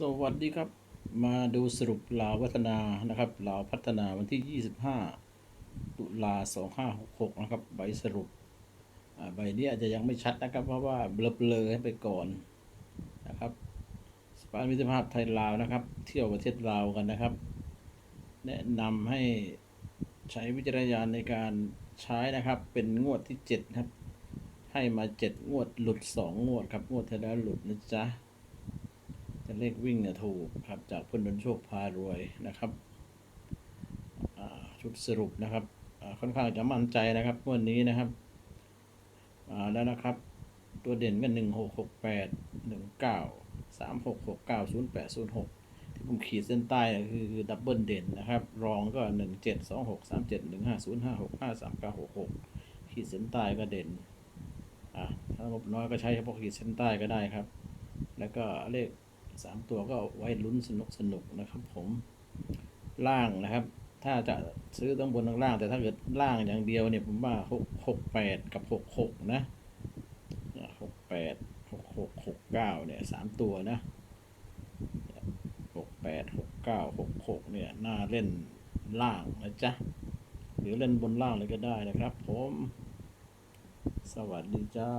สวัสดีครับ มาดูสรุปลาวพัฒนานะครับลาวพัฒนาวันที่ 25 ตุลา 2566 นะครับ ใบสรุปใบนี้อาจจะยังไม่ชัดนะครับ เพราะว่าเบลอๆให้ไปก่อนนะครับสปานมิตรภาพไทยลาวนะครับ เที่ยวประเทศลาวกันนะครับ แนะนำให้ใช้วิจารณญาณในการใช้นะครับเป็นงวดที่ 7 ครับ ให้มา 7 งวดหลุด 2 งวดครับ งวดที่แล้วหลุดนะจ๊ะ แต่เลขวิ่งเนี่ยถูกครับจากพลดนโชคพารวยนะครับชุดสรุปนะครับค่อนข้างจะมั่นใจนะครับวันนี้นะครับแล้วนะครับ ตัวเด่นก็หนึ่งหกหกแปดหนึ่งเก้าสามหกหกเก้าศูนย์แปดศูนย์หกที่ผมขีดเส้นใต้คือดับเบิลเด่นนะครับ รองก็หนึ่งเจ็ดสองหกสามเจ็ดหนึ่งห้าศูนย์ห้าหกห้าสามเก้าหกหกขีดเส้นใต้ก็เด่นอ่าถ้างบน้อยก็ใช้เฉพาะขีดเส้นใต้ก็ได้ครับ แล้วก็เลข สามตัวก็ไว้ลุ้นสนุกสนุกนะครับ ผมล่างนะครับ ถ้าจะซื้อต้องบนต้องล่าง แต่ถ้าเกิดล่างอย่างเดียวเนี่ยผมว่าหกหกแปดกับหกหกนะหกแปดหกหกหกเก้าเนี่ยสามตัวนะหกแปดหกเก้าหกหกเนี่ยน่าเล่นล่างนะจ๊ะหรือเล่นบนล่างเลยก็ได้นะครับ ผม สวัสดีจ้า